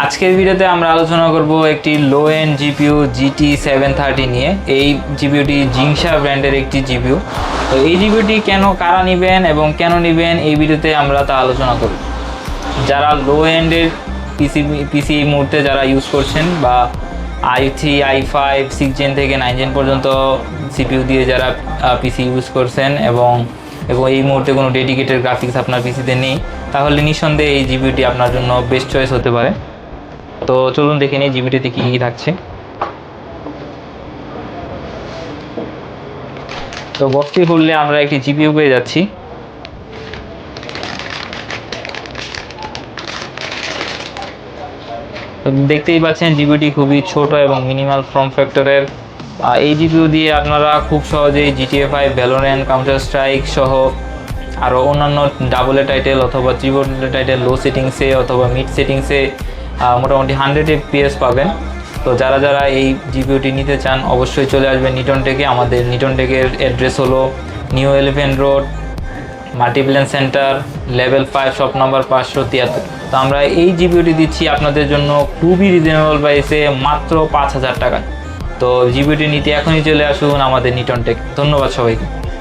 আজকের ভিডিওতে আমরা আলোচনা করব একটি low end G P U G T seven thirty নিয়ে। এই জিপিইউটি জিংসা ব্র্যান্ডের একটি জিপিউ তো এই জিপিইউটি কেন, কারা নেবেন এবং কেন নেবেন, এই ভিডিওতে আমরা তা আলোচনা করব। যারা লো এন্ডের পিসি পিসি এই মুহূর্তে যারা ইউজ করছেন বা I three I five six gen থেকে নাইন জেন পর্যন্ত সিপিইউ দিয়ে যারা পিসি ইউজ করছেন এবং এবং এই মুহূর্তে কোনো ডেডিকেটেড গ্রাফিক্স আপনার পিসিতে নেই, তাহলে নিঃসন্দেহে এই জিবিটি আপনার জন্য বেস্ট চয়েস হতে পারে। তো চলুন দেখে নিই জিবিটিতে কী কী থাকছে। তো বক্সটি খুললে আমরা একটি জিপিইউ পেয়ে যাচ্ছি। দেখতেই পাচ্ছেন জিবিটি খুবই ছোট এবং মিনিমাল ফর্ম ফ্যাক্টরের এই জিপিইউ দিয়ে আপনারা খুব সহজেই G T A five Valorant counter strike সহ আরও অন্যান্য ডাবল টাইটেল অথবা ট্রিপল টাইটেল লো সেটিংসে অথবা মিড সেটিংসে মোটামুটি হান্ড্রেড এফপিএস পাবেন। তো যারা যারা এই জিপিইউটি নিতে চান, অবশ্যই চলে আসবেন নিটন টেকে আমাদের নিটন টেকের অ্যাড্রেস হলো New Elephant Road Multiplan centre level five shop number পাঁচশো তিয়াত্তর। তো আমরা এই জিবিওটি দিচ্ছি আপনাদের জন্য খুবই রিজনেবল প্রাইসে মাত্র পাঁচ হাজার টাকা তো জিবিওটি নিতে এখনই চলে আসুন আমাদের নিটন টেক ধন্যবাদ সবাইকে।